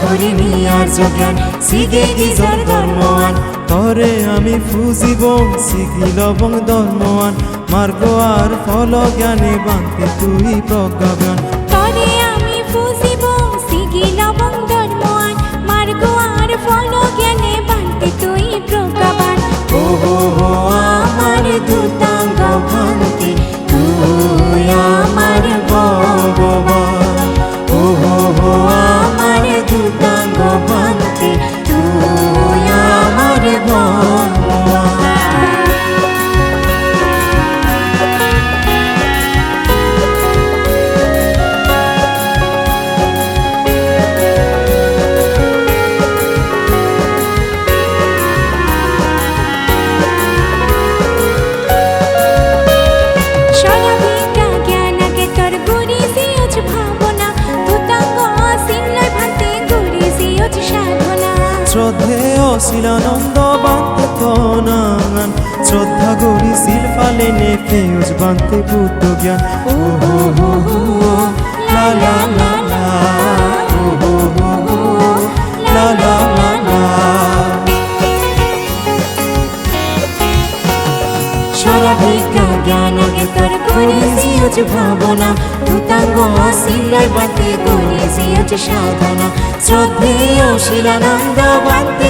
করিনি আর যোগান সিগে গিজার ধর্মান তরে আমি ফুজিব শিখি লবং ধর্মওয়ান মার্গ আর ফল জ্ঞানে বানতে তুই প্রজ্ঞাবান। শিলানন্দ শ্রদ্ধা গরি শিল ফালে নে ফেউজ বানতে বুদ্ধ জ্ঞান। ও হো হো হো, লা লা লা ভাবনা। গুরি সিওজ সাধনা। শ্রদ্ধেয় শিলানন্দ গুরি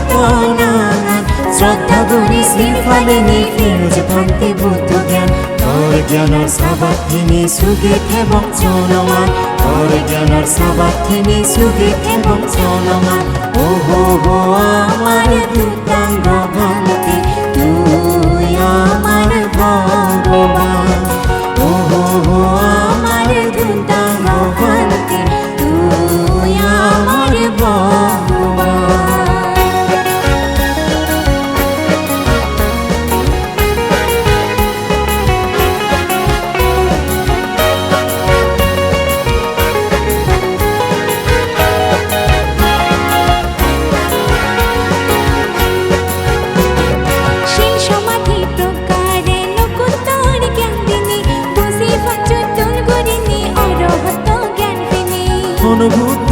শ্রী ফলে নে ফেউজ ভান্তি বুদ্ধ জ্ঞান। তোর জ্ঞানৰ সাবাথিনী সুগীত এবং চনমান তোর সুগীত এবং চনমান ও হো হো আমার দুর্গাঙ্গ ভান্তি অনুভূত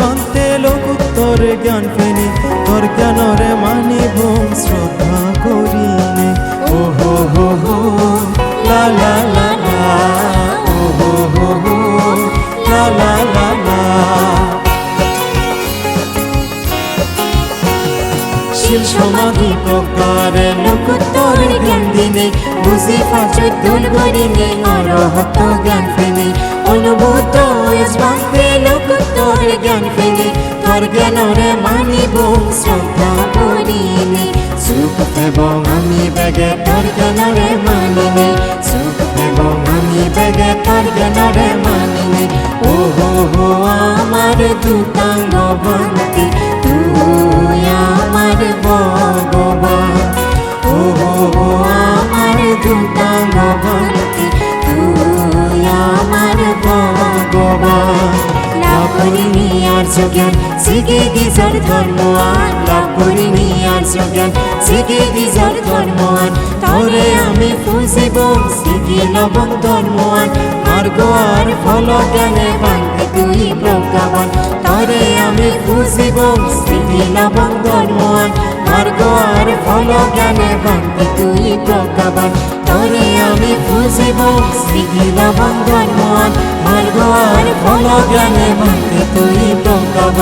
বান্তে লোকুত্তর জ্ঞান ফেনি। তোর জ্ঞানরে মানিব, শ্রদ্ধা করিনে। ও হো হো হো লা লা লা ও হো হো হো লা লা লা। শিল সমাধি প্রকারে জ্ঞান দিনে, বুঝি জ্ঞান ফেনি। অনুভূত বান্তে লোকুত্তর জ্ঞান ফেনি তোর জ্ঞানরে মানিব শ্রদ্ধা করিনে সুখ এবং আমি বেগে, তোর জ্ঞানরে মানিনে সুখ এবং আমি বেগে, তোর জ্ঞানরে মানিনে ও হো হো, আমার দুতাঙ্গ ভান্তি তুই আমার ভগবান। ও হো হো আমার দুতাঙ্গ ভান্তি আর যোগ্যান শিখে দিজর ধর্মওয়ান লাভ করিনি আর যোগ্যান শিখে দিজর ধর্মওয়ান তোরে আমি ফুসিব শিখি লবণ ধর্মওয়ান মার্গ আর ফল জ্ঞানে বান্তে তুই প্রজ্ঞাবান। তোরে আমি ফুসিব শিখি লবণ ধর্মওয়ান মার্গ আর ফল জ্ঞানে বান্তে তুই প্রকাবান তোরে আমি খুঁজিব শিখি বন্ধন ধর্মওয়ান মার্গ আর ফল জ্ঞানে বান্তে তুই প্রজ্ঞাবান।